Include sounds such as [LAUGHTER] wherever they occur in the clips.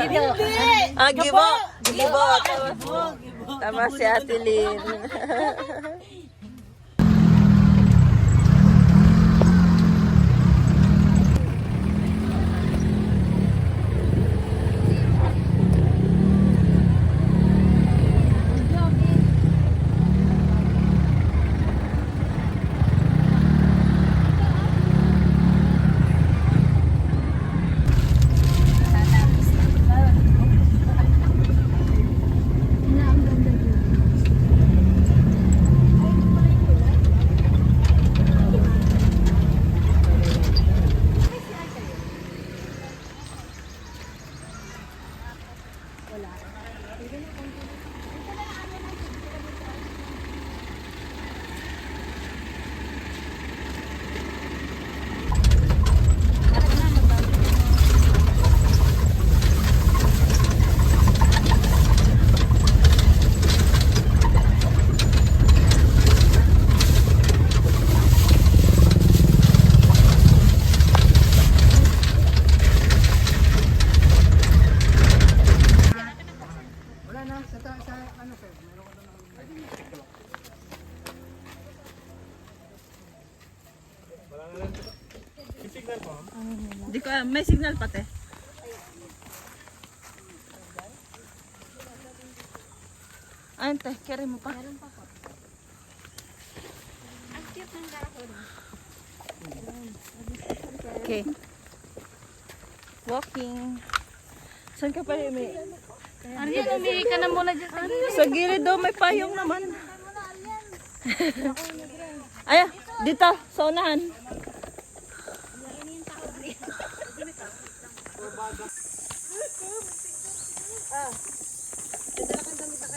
Hindi. Ah, gibo. Gibo. Tama si Ate Lynn. [LAUGHS] Hindi ko, may signal pati. Ante, carry mo pa. Ang cute ng dahon. Okay. Walking. Saan ka pa may... Ariel, umihi ka na muna dyan sa Sa gilid daw may payong naman. [LAUGHS] Ay, dito, sa unahan.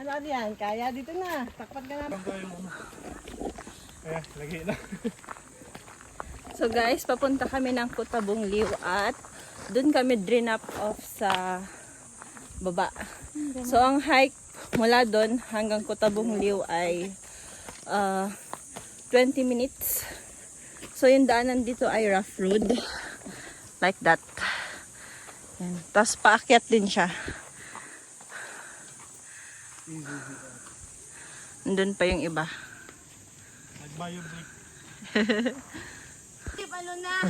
Ano yan? Kaya dito na. Takpat ka na. Mo. Kaya, lagi na. [LAUGHS] So guys, papunta kami ng Kutabong Liw at dun kami drain up off sa baba. So ang hike mula doon hanggang Kutabong Liw ay uh, 20 minutes. So yung daanan dito ay rough road. Like that. Yan. Tapos paakyat din siya. Nandun pa yung iba. Nag-bio break. Ano na? [LAUGHS]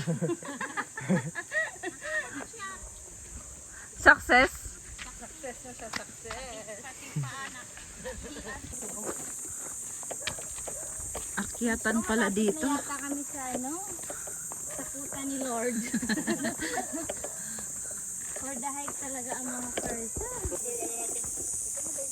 Success! Akyatan pala dito. Yata kami sa ano? Sa puta ni Lord. [LAUGHS] For the hike talaga ang mga person.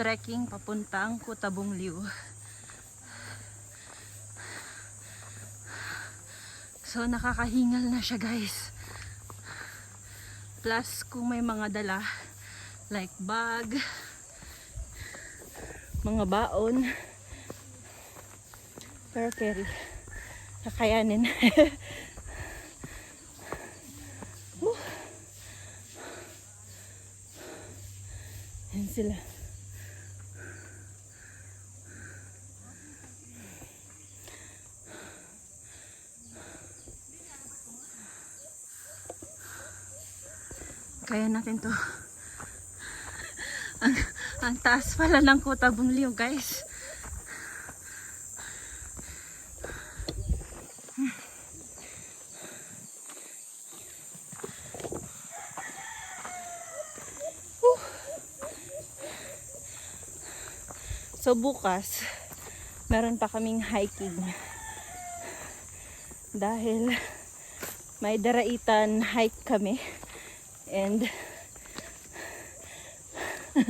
trekking papuntang Kutabong Liw. So nakakahingal na siya guys. Plus kung may mga dala like bag, mga baon. Pero carry. Kakayanin. [LAUGHS] Yan sila. Kaya natin to. Ang, Ang taas pala ng kutabong liw, guys. Whew. So bukas, meron pa kaming hiking. Dahil may daraitan hike kami. And [LAUGHS]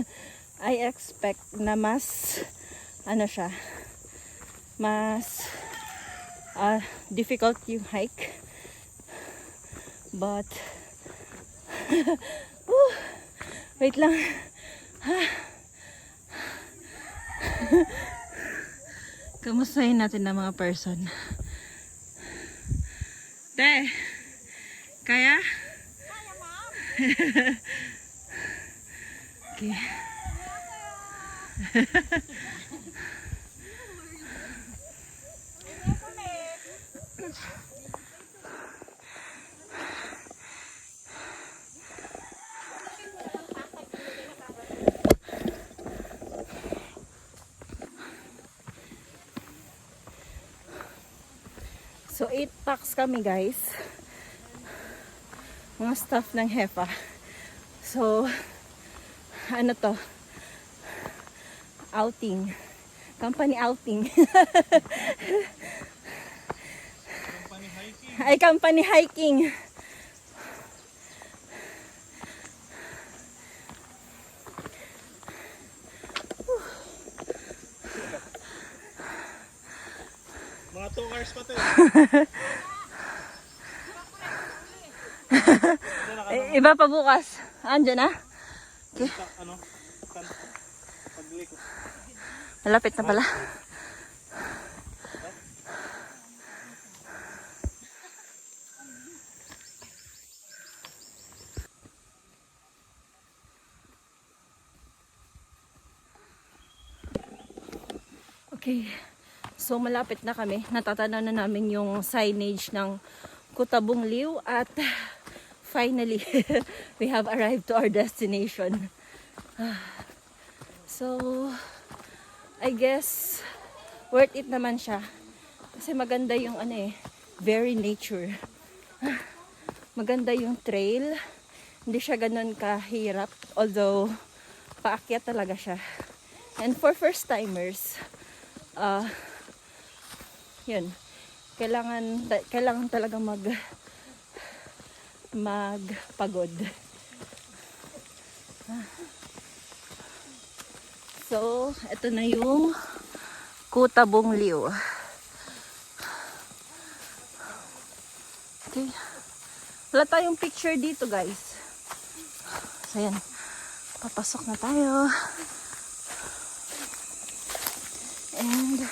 I expect na mas ano siya mas ah, difficult yung hike. But [LAUGHS] wait lang. [LAUGHS] Kamustahin natin ng mga person. Te kaya? Okay So, 8 packs kami, guys. Mga staff ng HEPA. So, ano to? Outing. Company outing. Company hiking. Ay, company hiking. Mga 2 hours pa to [LAUGHS] eh. Eh, iba pa bukas. Andiyan na? Ta- ano? Kan- Pagliko. Malapit na pala. Okay. So malapit na kami. Natatanaw na namin yung signage ng Kutabong Liw at finally [LAUGHS] we have arrived to our destination. [SIGHS] So I guess worth it naman siya. Kasi maganda yung ano eh, very nature. [SIGHS] Maganda yung trail. Hindi siya ganun kahirap. Although, paakyat talaga siya. And for first timers, uh, yun, kailangan, kailangan talaga mag magpagod. So, ito na yung Kutabong Liw. Okay. Wala tayong picture dito, guys. So, yan. Papasok na tayo. And,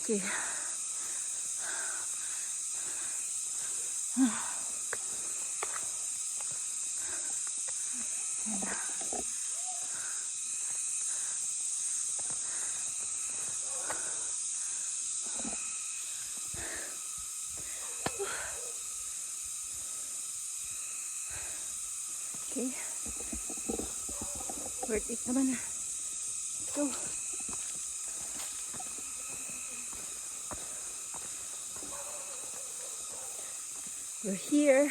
okay. Worth it naman na. Let's go. We're here.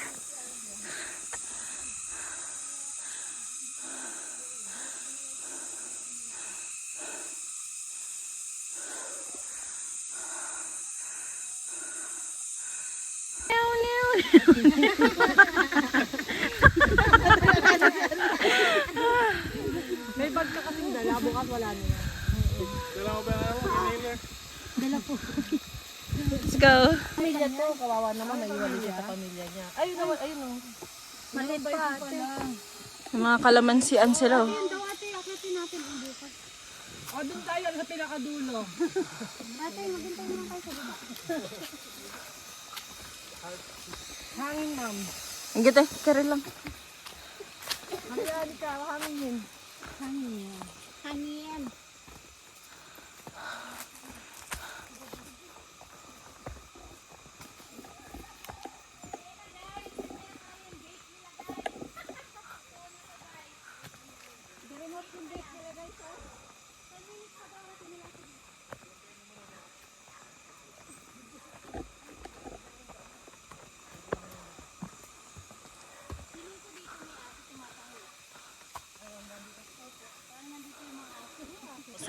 Dala mo ba na ako? Inhaler? Let's go. Pamilya to, kawawa naman, naiwali siya sa pamilya niya. Ayun naman, ayun oh. Maliit pa ate. Yung mga kalamansian sila. oh. Yan daw ate, akitin natin ang bukas. O, doon tayo sa pinakadulo. Ate, maghintay naman kayo sa baba. [LAUGHS] Hangin, ma'am. Ang gita, kare lang. Hangin ka, hangin yun. Hangin.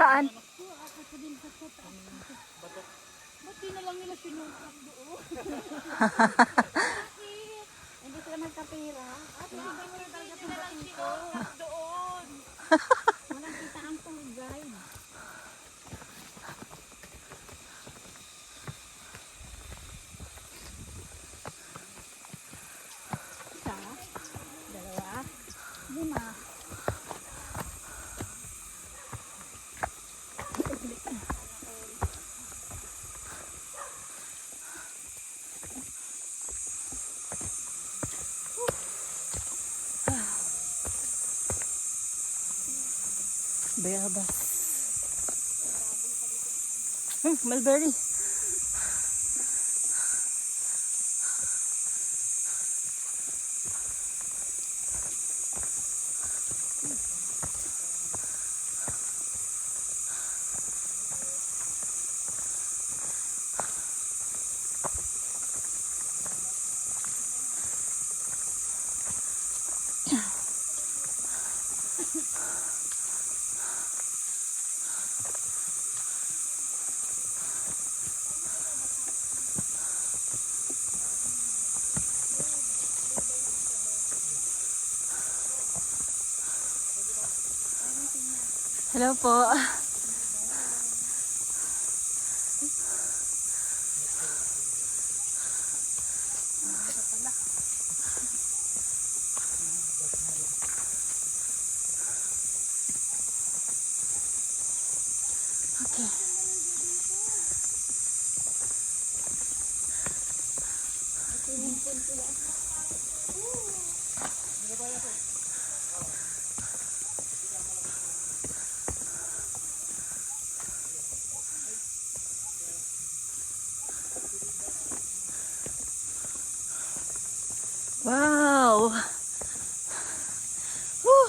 Saan? Ba't di na lang nila sinungkap doon? Hindi sila magkapira. At hindi talaga talagang sinungkap doon? Bayabas. Hmm, mulberry. Hello po. Okay. Wow! Whew.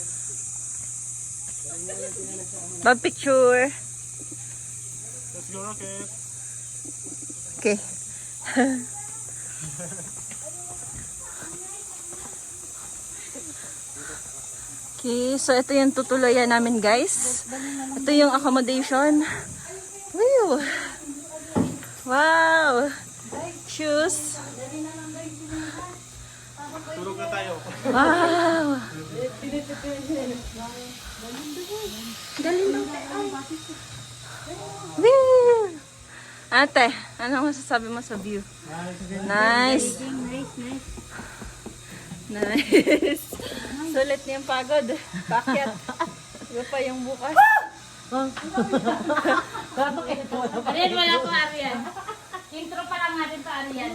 Bag picture. Let's go, Rocket. Okay. okay, so ito yung tutulayan namin guys. Ito yung accommodation. Woo! Wow! Shoes. Tulog na tayo. Wow! [LAUGHS] Ng Woo! Ate, ano masasabi mo sa view? Nice. Nice, nice. Nice. Sulit niyang pagod. Pakyat. Iba pa yung bukas. Arian, wala ko Arian. Intro pa lang natin to Arian.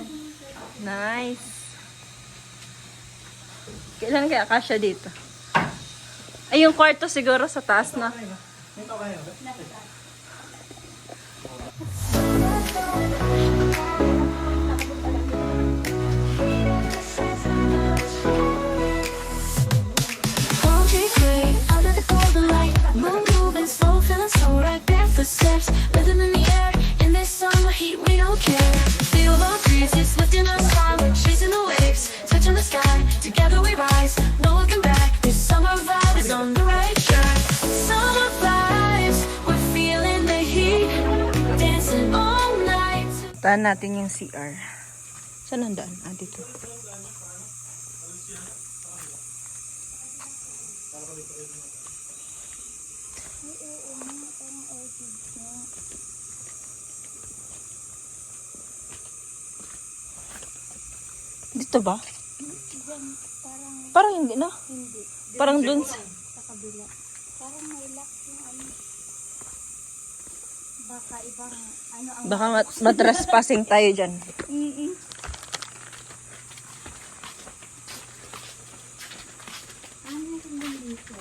Nice. Kailan kaya kasya dito? Ay, yung kwarto siguro sa taas na. Right. Barefoot steps, living in the air. In this summer heat, we care. Feel the breeze, it's lifting us high. Chasing the waves, touching the sky. Together we rise, Taan natin yung CR. Saan ang daan? Ah, dito. Dito ba? Parang hindi na. Hindi. Parang dun sa... Sa kabila. Parang may lock yung ano. Baka ibang ano ang Baka mat- matrespassing tayo dyan. Kundin dito?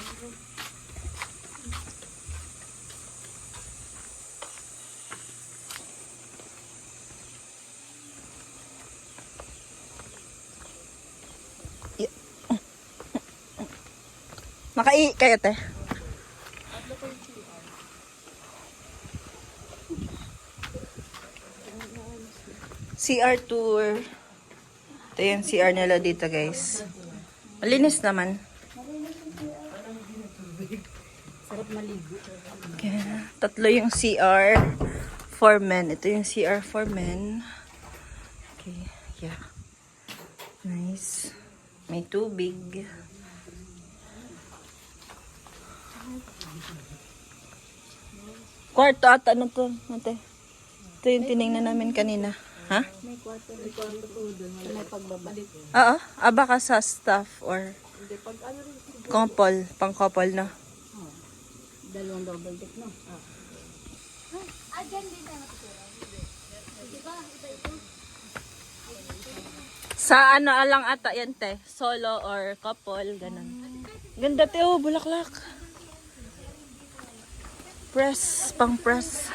Makai kayo, te. CR tour. Ito yung CR nila dito, guys. Malinis naman. Sarap maligo. Okay. Tatlo yung CR for men. Ito yung CR for men. Okay. Yeah. Nice. May tubig. Kwarto at ano to? Ate? Ito yung tinignan namin kanina. Ha? May kwarto. May kwarto po doon. May pagbabalik. Oo. Ah, baka sa staff or couple. Pang couple na. Dalawang double deck, no? Ah, dyan din na natutira. Diba? Iba ito. Sa ano alang ata yan te? Solo or couple, ganun. Ganda te, oh, bulaklak. Press, pang press.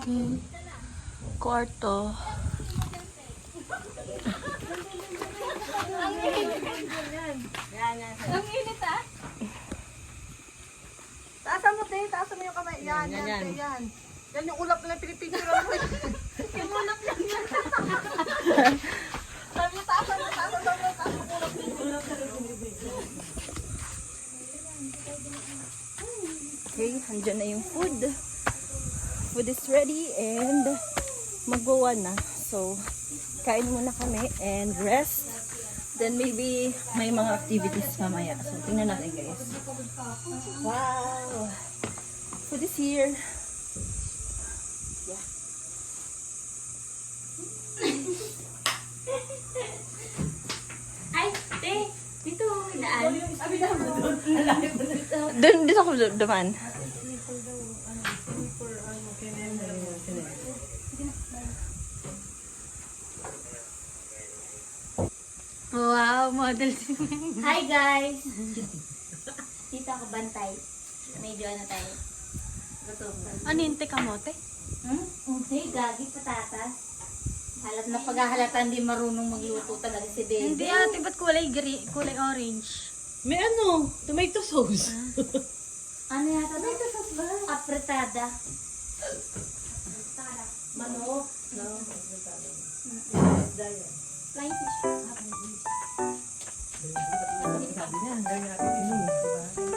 Okay. Kwarto. Ang init ah. Taasan mo, te. Taasan mo yung kamay. Yan, yan, yan. Yan. Yan yung ulap na pinipicturean mo. [LAUGHS] Yung ulap lang yan. [LAUGHS] Sabi niya, taasan mo, taasan mo, taasan mo ulap. Okay, andyan na yung food. Food is ready and magwawa na. So, kain muna kami and rest. Then maybe may mga activities mamaya. So, tingnan natin guys. Wow! Food is here. Ay, te. Dito, daan. Doon, dito ako duman. Wow, model si Hi guys! Dito ako bantay. Medyo ano tayo. Gutom. Ano yung te kamote? Hmm? Hindi, gagi patatas. Halat na paghahalata hindi marunong magluto talaga si Baby. Hindi ate, ba't kulay, gri- kulay orange? May ano, tomato sauce. [LAUGHS] Ano yata? Tomato sauce ba? Apretada. Manok. No. Flying fish. Ate dito, ate dito.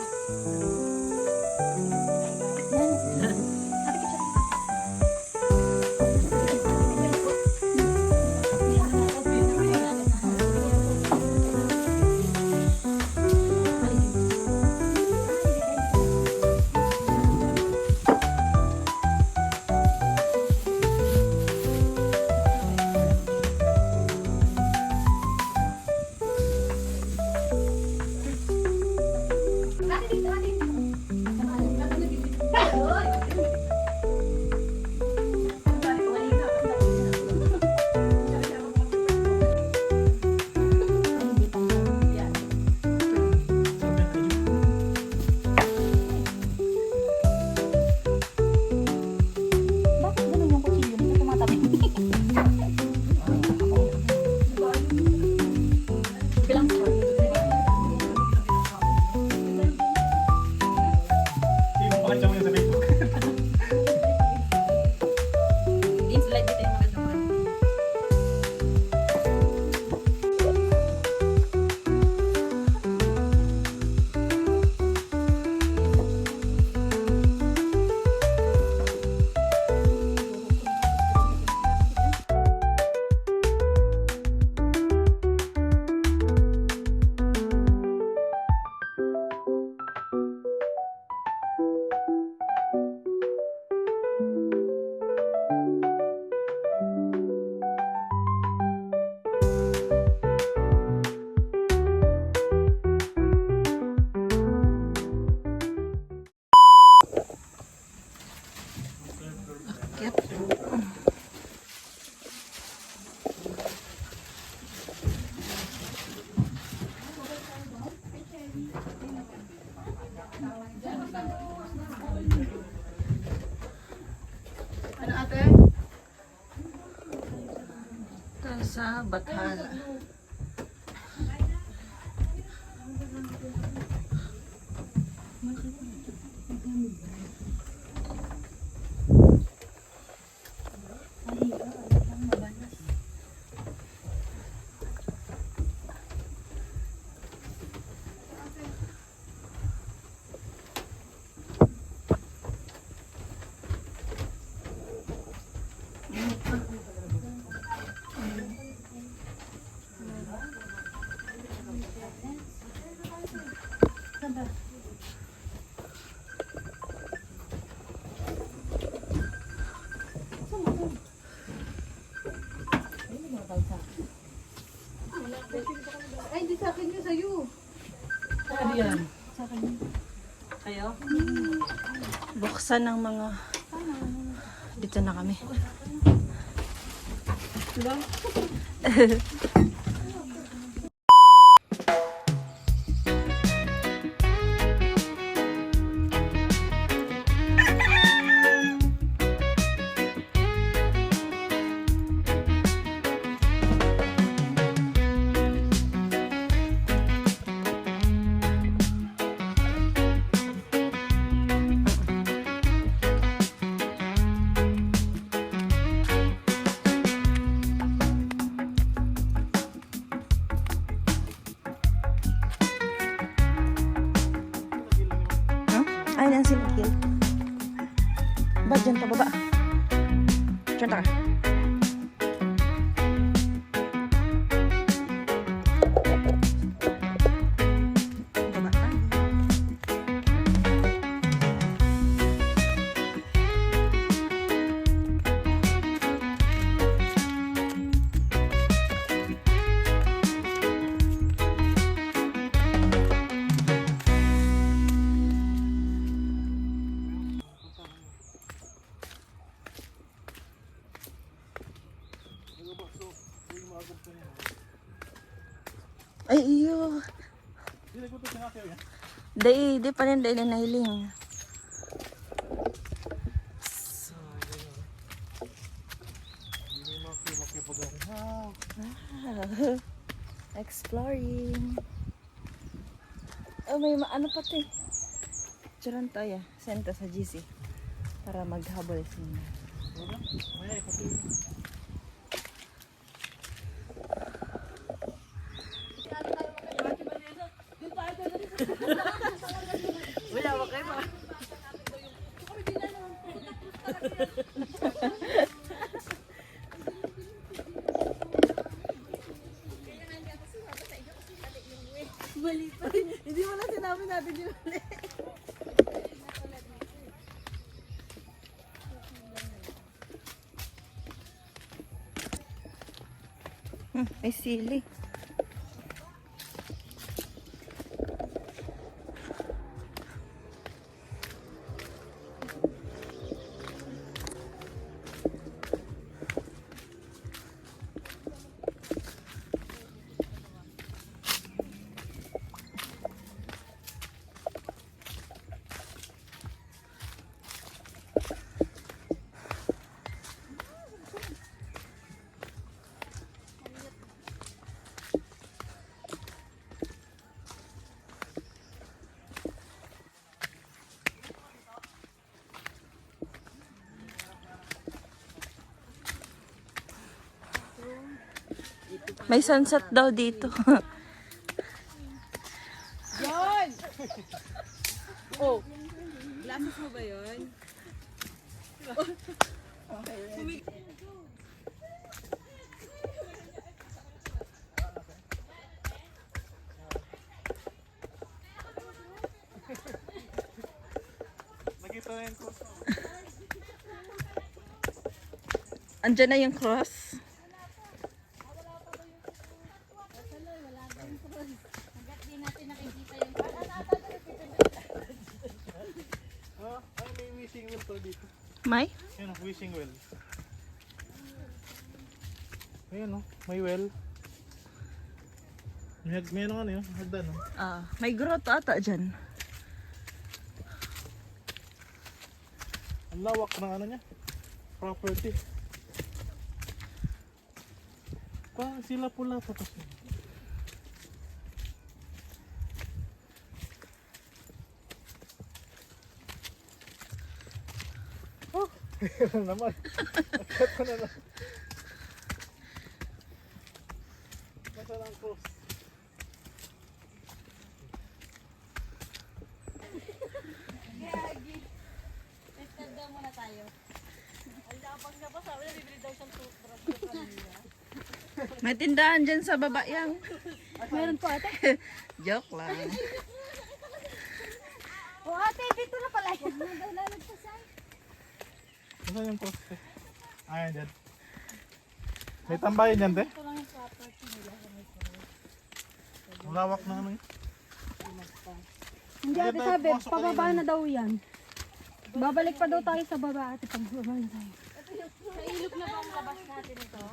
Buksan ng mga... Dito na kami. Huh? [LAUGHS] Day, di pa rin day na nahiling. Wow. [LAUGHS] Exploring. Oh, may ma- ano pati. Picturean tayo. Send ta sa GC. Para maghabol sila. Hindi mo na sinabi natin yun. Hmm, may sili. May sunset daw dito. Nakita na yun ko. Andiyan na yung cross. Ah, ay, may wishing well to dito. May? Wishing well. Ayan o, may well. May, may ano ano yun, hagdan o. Ah, may grotto ata dyan. Ang lawak ng ano niya. Property. Parang sila pula tapos yun. Ano naman. Akit ko na na. Nasaan ang cross? Nagtanda muna tayo. May tindahan dyan sa baba yan. Meron po ate. [LAUGHS] Joke lang. O ate, dito na pala. Naglalagpasan. Nasaan yung cross? te? Ah, yan dyan. May tambayan dyan, te? Ito lang yung property nila. Ang lawak na ano yun. Hindi ate sabi, pababa na daw yan. Babalik pa daw tayo sa baba ate pag baba na tayo. Sa ilog na ba ang labas natin ito?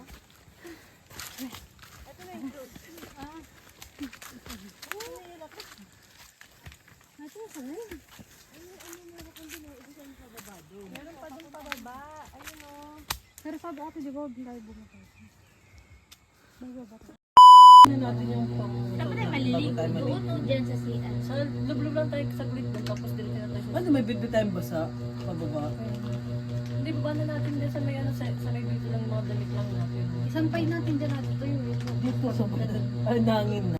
Ito na yung fruit. Ah. Ito yung fruit. Meron pa dun pababa. Ayun o. Pero sabi ate, di ba, hindi tayo bumaba. Bababa tayo. Dapat ay maliligo doon o dyan sa CR. Sa lublog lang tayo sa grid doon, tapos diretso na tayo. Ano, may bidbid tayong basa? Pababa? Hindi, baba na natin dyan sa may ano, sa, sa may dito lang mga damit lang natin. Isampay natin dyan natin ito yung Dito, sa [LAUGHS] Ay, nangin na.